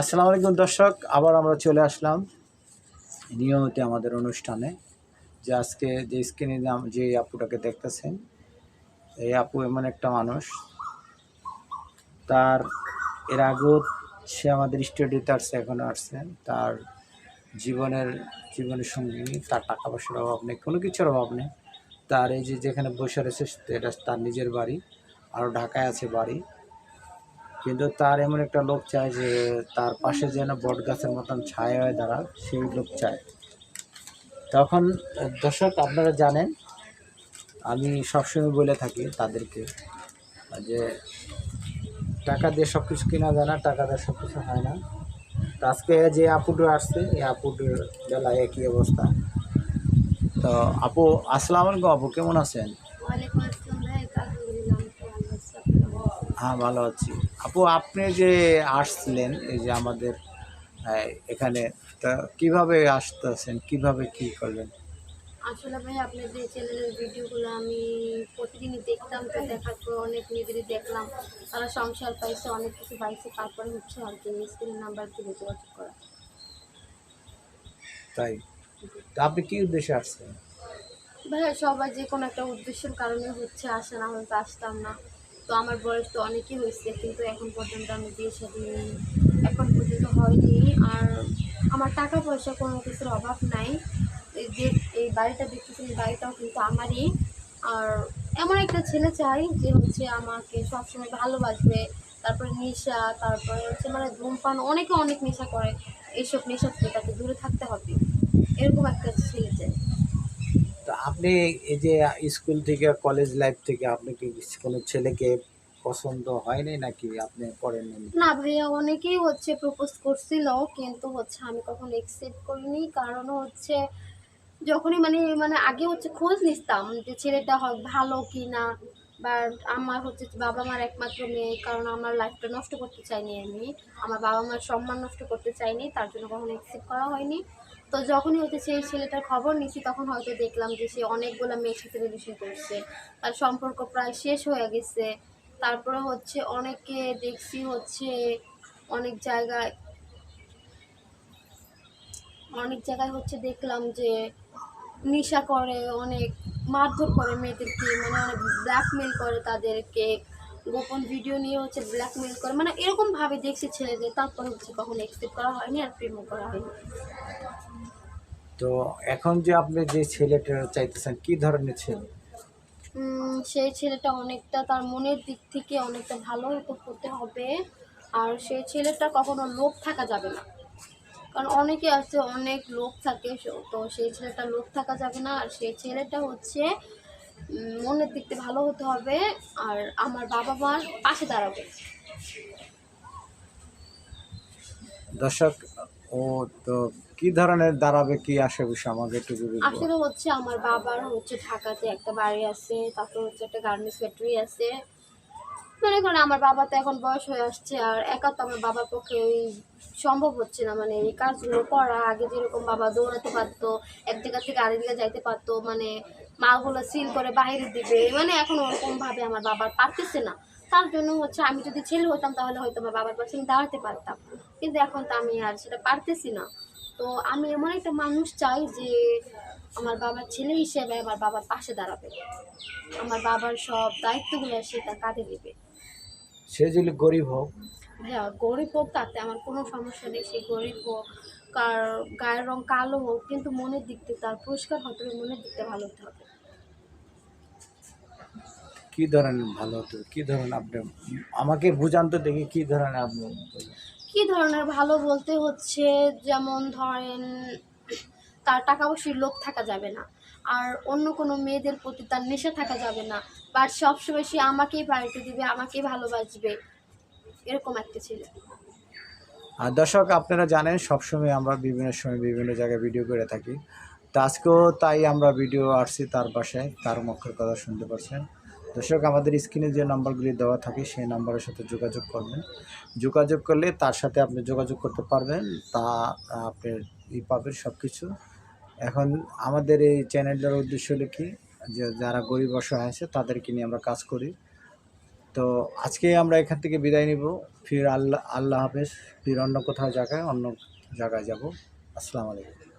আসসালামু আলাইকুম দর্শক, আবার আমরা চলে আসলাম নিয়মিত আমাদের অনুষ্ঠানে। যে আজকে যে স্ক্রিনে যে আপুটাকে দেখতেছেন, এই আপু এমন একটা মানুষ। তার, এর আগেও সে আমাদের স্টুডিওতে আসছে এখনও আসছে। তার জীবনের জীবনের সঙ্গী, তার টাকা পয়সার অভাব নেই, কোনো কিছুর অভাব নেই। তার এই যে যেখানে বসে রয়েছে এটা তার নিজের বাড়ি, আরও ঢাকায় আছে বাড়ি। কিন্তু তার এমন একটা লোক চায় যে তার পাশে যেন বট গাছের মতন ছায়া হয়ে দাঁড়ায় সেই লোক চায়। তখন দর্শক আপনারা জানেন, আমি সবসময় বলে থাকি তাদেরকে যে টাকা দিয়ে সব কিছু কেনা যায় না, টাকা দিয়ে সব কিছু হয় না। তো আজকে যে আপুটো আসছে, এই আপুটোর বেলায় একই অবস্থা। তো আপু, আসসালামু আলাইকুম আপু, কেমন আছেন ওয়ালাইকুম আসসালাম ভাই আলহামদুলিল্লাহ আমি তো ভালো আছি আপনি কেমন আছেন? হ্যাঁ ভালো আছি। আপু আপনি যে আসছিলেন এই যে আমাদের এখানে তা কীভাবে আসতেছেন? কীভাবে কি করলেন? আসলে ভাই আপনার যে চ্যানেলের ভিডিওগুলো আমি প্রতিদিনই দেখতাম তো দেখার পর অনেক মেয়েদেরই দেখলাম। তারা সংসার পাইছে অনেক কিছু পাইছে তারপরে হচ্ছে আর কি স্ক্রিন নাম্বার দিয়ে যোগাযোগ করা। তাই? তা আপনি কী উদ্দেশ্যে আসছেন? ভাইয়া সবাই যে কোনো একটা উদ্দেশ্যের কারণে হচ্ছে আসে না হয়তো আসতাম না। তো আমার বয়স তো অনেকই হয়েছে, কিন্তু এখন পর্যন্ত আমি বিয়ে শাদী এখন পর্যন্ত হয়নি। আর আমার টাকা পয়সা কোনো কিছুর অভাব নাই। এই যে এই বাড়িটা দেখতেছেন বাড়িটাও কিন্তু আমারই। আর এমন একটা ছেলে চাই যে হচ্ছে আমাকে সবসময় ভালোবাসবে। তারপরে নেশা, তারপরে হচ্ছে মানে ধূমপান, অনেকে অনেক নেশা করে। এইসব নেশা থেকে তাকে দূরে থাকতে হবে। এরকম একটা ছেলে চাই। আপনি এই যে স্কুল থেকে, কলেজ লাইফ থেকে আপনি কি কোনো ছেলেকে পছন্দ হয়নি নাকি? আপনি করেন না ভাইয়া, অনেকেই হচ্ছে প্রপোজ করছিল, কিন্তু হচ্ছে আমি কখনো একসেপ্ট করিনি। কারণ হচ্ছে যখনই মানে মানে আগে হচ্ছে খোঁজ নিতাম যে ছেলেটা হয় ভালো কি না বা আমার হচ্ছে বাবা মার একমাত্র মেয়ে, কারণ আমার লাইফটা নষ্ট করতে চাইনি আমি। আমার বাবা মার সম্মান নষ্ট করতে চাইনি, তার জন্য কখনো একসেপ্ট করা হয়নি। তো যখনই হচ্ছে সেই ছেলেটার খবর নিছি তখন হয়তো দেখলাম যে সে অনেকগুলো মেয়ের সাথে রিলেশন করছে। তার সম্পর্ক প্রায় শেষ হয়ে গেছে। তারপরে হচ্ছে অনেকে দেখছি হচ্ছে অনেক জায়গায় অনেক জায়গায় হচ্ছে দেখলাম যে নেশা করে, অনেক মারধর করে মেয়েদেরকে মানে অনেক ব্ল্যাকমেল করে তাদেরকে। গোপন ভিডিও নিয়ে হচ্ছে ব্ল্যাকমেল করে। মানে এরকম ভাবে দেখছি ছেলেদের তারপর হচ্ছে কখনো এক্সপেক্ট করা হয়নি আর প্রেমও করা হয়নি। তো এখন যে আপনি যে ছেলেটা চাইতেছেন কি ধরনের ছেলে? সেই ছেলেটা অনেকটা তার মনের দিক থেকে অনেকটা ভালো হতে হবে। আর সেই ছেলেটা কখনো লোভ থাকা যাবে না। কারণ অনেকে আছে অনেক লোভ থাকে তো সেই ছেলেটা লোভ থাকা যাবে না। আর সেই ছেলেটা হচ্ছে মনের দিক থেকে ভালো হতে হবে আর আমার বাবা মার পাশে দাঁড়াবে। দর্শক ও তো কি ধরনের দাঁড়াবে কি আসে বিষয় আমাকে একটু যদি আসলে হচ্ছে আমার বাবার হচ্ছে ঢাকাতে একটা বাড়ি আছে তারপর হচ্ছে একটা গার্মেন্টস ফ্যাক্টরি আছে। মনে করেন আমার বাবা তো এখন বয়স হয়ে আসছে আর একা তো আমার বাবার পক্ষে ওই সম্ভব হচ্ছে না। মানে এই কাজগুলো করা আগে যেরকম বাবা দৌড়াতে পারতো এক জায়গা থেকে আরেক জায়গায় যাইতে পারতো মানে মালগুলো সিল করে বাইরে দিবে। মানে এখন ওরকম ভাবে আমার বাবার পারতেছে না। তার জন্য হচ্ছে আমি যদি ছেলে হতাম তাহলে হয়তো আমার বাবার পাশে আমি দাঁড়াতে পারতাম। কিন্তু এখন তো আমি আর সেটা পারতেছি না। তো আমি এমন একটা মানুষ চাই যে আমার বাবার ছেলে হিসেবে আমার বাবার পাশে দাঁড়াবে। আমার বাবার সব দায়িত্বগুলো সে তার কাঁধে দেবে সে যদি গরিব হোক। হ্যাঁ গরিব হোক তাতে আমার কোনো সমস্যা নেই। সে গরিব হোক কার গায়ের রং কালো হোক কিন্তু মনের দিক থেকে তার পরিষ্কার হতে হবে মনের দিকটা ভালো হতে হবে। কি ধরনের ভালো হতো? কি ধরনের আপনি আমাকে বুঝান তো দেখি কি ধরনের আপনি। কি ধরনের ভালো বলতে হচ্ছে যেমন ধরেন তার টাকা পয়সার লোভ থাকা যাবে না আর অন্য কোনো মেয়েদের প্রতি তার নেশা থাকা যাবে না বাট সবসময় সে আমাকেই বাড়িতে দিবে আমাকেই ভালোবাসবে এরকম একটা ছেলে। আর দর্শক আপনারা জানেন সবসময় আমরা বিভিন্ন সময় বিভিন্ন জায়গায় ভিডিও করে থাকি। তো আজকেও তাই আমরা ভিডিও আসছি তার পাশে তার মুখের কথা শুনতে পারছেন দর্শক, আমাদের স্ক্রিনে যে নাম্বারগুলি দেওয়া থাকে, সেই নাম্বারের সাথে যোগাযোগ করবেন। যোগাযোগ করলে তার সাথে আপনি যোগাযোগ করতে পারবেন, তা আপনি ই পাবেন সব কিছু এখন আমাদের এই চ্যানেলটার উদ্দেশ্য হলো কি? যে যারা গরিব অসহায় আছে, তাদেরকে নিয়ে আমরা কাজ করি। তো আজকে আমরা এখান থেকে বিদায় নিব। ফির আল্লাহ আল্লাহ হাফেজ। ফির অন্য কোথাও জায়গায়, অন্য জায়গায় যাব। আসসালামু আলাইকুম।